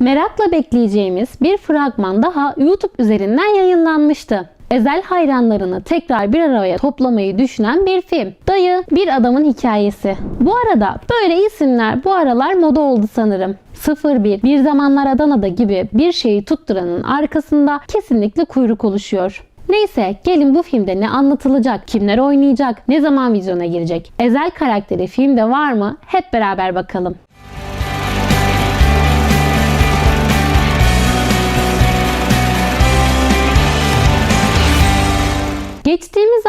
Merakla bekleyeceğimiz bir fragman daha YouTube üzerinden yayınlanmıştı. Ezel hayranlarını tekrar bir araya toplamayı düşünen bir film. Dayı bir adamın hikayesi. Bu arada böyle isimler bu aralar moda oldu sanırım. 01, Bir Zamanlar Adana'da gibi bir şeyi tutturanın arkasında kesinlikle kuyruk oluşuyor. Neyse gelin bu filmde ne anlatılacak, kimler oynayacak, ne zaman vizyona girecek, Ezel karakteri filmde var mı hep beraber bakalım.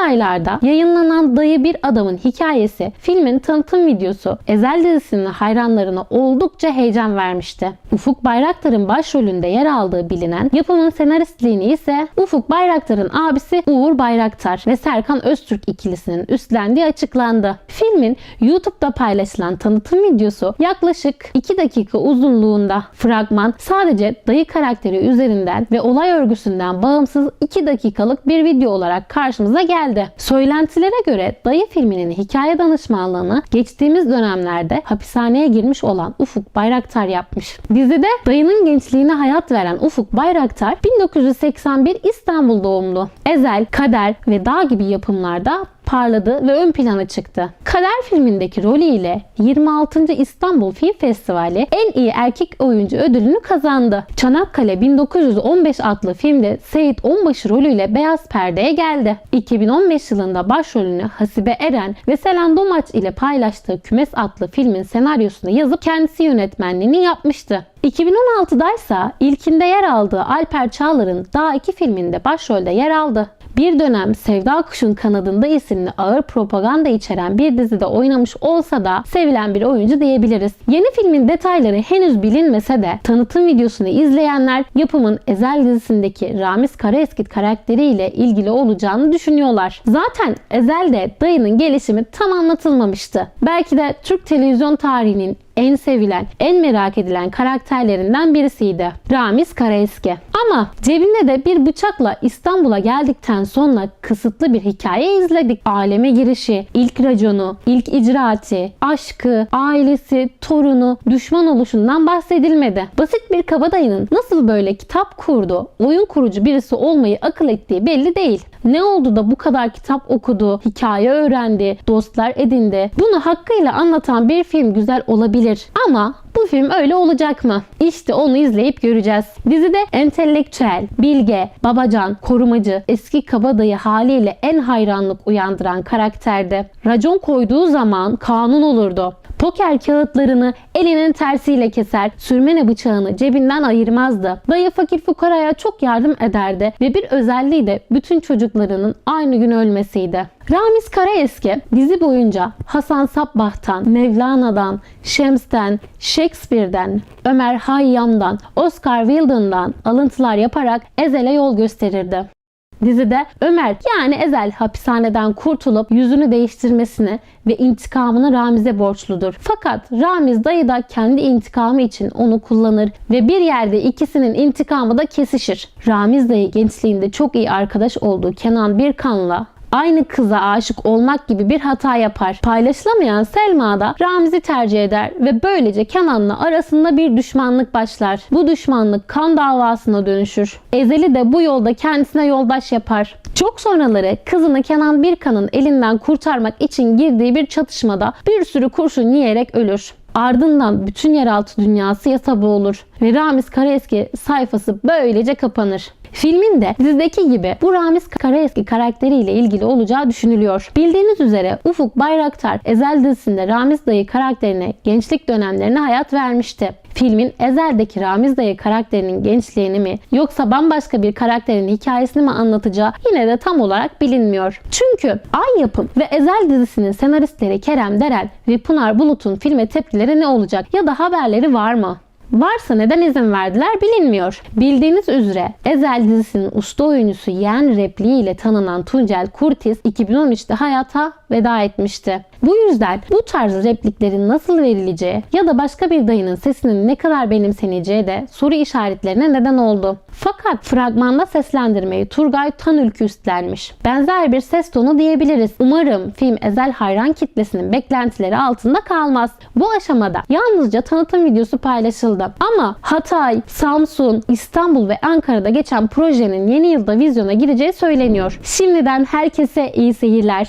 Aylarda yayınlanan Dayı Bir Adamın Hikayesi filmin tanıtım videosu Ezel dizisinin hayranlarına oldukça heyecan vermişti. Ufuk Bayraktar'ın başrolünde yer aldığı bilinen yapımın senaristliğini ise Ufuk Bayraktar'ın abisi Uğur Bayraktar ve Serkan Öztürk ikilisinin üstlendiği açıklandı. Filmin YouTube'da paylaşılan tanıtım videosu yaklaşık 2 dakika uzunluğunda. Fragman sadece dayı karakteri üzerinden ve olay örgüsünden bağımsız 2 dakikalık bir video olarak karşımıza geldi. Söylentilere göre Dayı filminin hikaye danışmanlığını geçtiğimiz dönemlerde hapishaneye girmiş olan Ufuk Bayraktar yapmış. Dizide dayının gençliğine hayat veren Ufuk Bayraktar 1981 İstanbul doğumlu. Ezel, Kader ve Dağ gibi yapımlarda parladı ve ön plana çıktı. Kader filmindeki rolüyle 26. İstanbul Film Festivali en iyi erkek oyuncu ödülünü kazandı. Çanakkale 1915 adlı filmde Seyit Onbaşı rolüyle beyaz perdeye geldi. 2015 yılında başrolünü Hasibe Eren ve Selen Domaç ile paylaştığı Kümes adlı filmin senaryosunu yazıp kendisi yönetmenliğini yapmıştı. 2016'da ise ilkinde yer aldığı Alper Çağlar'ın Dağ 2 filminde başrolde yer aldı. Bir dönem Sevda Kuş'un Kanadında isimli ağır propaganda içeren bir dizide oynamış olsa da sevilen bir oyuncu diyebiliriz. Yeni filmin detayları henüz bilinmese de tanıtım videosunu izleyenler yapımın Ezel dizisindeki Ramiz Karaeskit karakteriyle ilgili olacağını düşünüyorlar. Zaten Ezel'de dayının gelişimi tam anlatılmamıştı. Belki de Türk televizyon tarihinin en sevilen, en merak edilen karakterlerinden birisiydi. Ramiz Karaeski. Ama cebinde de bir bıçakla İstanbul'a geldikten sonra kısıtlı bir hikaye izledik. Aleme girişi, ilk raconu, ilk icraati, aşkı, ailesi, torunu, düşman oluşundan bahsedilmedi. Basit bir kabadayının nasıl böyle kitap kurdu, oyun kurucu birisi olmayı akıl ettiği belli değil. Ne oldu da bu kadar kitap okudu, hikaye öğrendi, dostlar edindi. Bunu hakkıyla anlatan bir film güzel olabilir. Ama bu film öyle olacak mı? İşte onu izleyip göreceğiz. Dizide entelektüel, bilge, babacan, korumacı, eski kabadayı haliyle en hayranlık uyandıran karakterde. Racon koyduğu zaman kanun olurdu. Poker kağıtlarını elinin tersiyle keser, sürmene bıçağını cebinden ayırmazdı. Dayı fakir fukaraya çok yardım ederdi ve bir özelliği de bütün çocuklarının aynı gün ölmesiydi. Ramiz Karaeski dizi boyunca Hasan Sabbah'tan, Mevlana'dan, Şems'ten, Shakespeare'den, Ömer Hayyam'dan, Oscar Wilde'dan alıntılar yaparak Ezel'e yol gösterirdi. Dizide Ömer yani Ezel hapishaneden kurtulup yüzünü değiştirmesini ve intikamını Ramiz'e borçludur. Fakat Ramiz dayı da kendi intikamı için onu kullanır ve bir yerde ikisinin intikamı da kesişir. Ramiz dayı gençliğinde çok iyi arkadaş olduğu Kenan Birkan'la aynı kıza aşık olmak gibi bir hata yapar. Paylaşılamayan Selma da Ramiz'i tercih eder ve böylece Kenan'la arasında bir düşmanlık başlar. Bu düşmanlık kan davasına dönüşür. Ezeli de bu yolda kendisine yoldaş yapar. Çok sonraları kızını Kenan Birkan'ın elinden kurtarmak için girdiği bir çatışmada bir sürü kurşun yiyerek ölür. Ardından bütün yeraltı dünyası yasa boğulur ve Ramiz Karaeski sayfası böylece kapanır. Filmin de dizideki gibi bu Ramiz Karaeski karakteriyle ilgili olacağı düşünülüyor. Bildiğiniz üzere Ufuk Bayraktar Ezel dizisinde Ramiz dayı karakterine gençlik dönemlerine hayat vermişti. Filmin Ezel'deki Ramiz dayı karakterinin gençliğini mi yoksa bambaşka bir karakterin hikayesini mi anlatacağı yine de tam olarak bilinmiyor. Çünkü Ay Yapım ve Ezel dizisinin senaristleri Kerem Derel ve Pınar Bulut'un filme tepkileri ne olacak ya da haberleri var mı? Varsa neden izin verdiler bilinmiyor. Bildiğiniz üzere Ezel dizisinin usta oyuncusu yeğen repliğiyle tanınan Tuncel Kurtiz 2013'te hayata veda etmişti. Bu yüzden bu tarz repliklerin nasıl verileceği ya da başka bir dayının sesinin ne kadar benimseneceği de soru işaretlerine neden oldu. Fakat fragmanda seslendirmeyi Turgay Tanülkü üstlenmiş. Benzer bir ses tonu diyebiliriz. Umarım film Ezel hayran kitlesinin beklentileri altında kalmaz. Bu aşamada yalnızca tanıtım videosu paylaşıldı. Ama Hatay, Samsun, İstanbul ve Ankara'da geçen projenin yeni yılda vizyona gireceği söyleniyor. Şimdiden herkese iyi seyirler.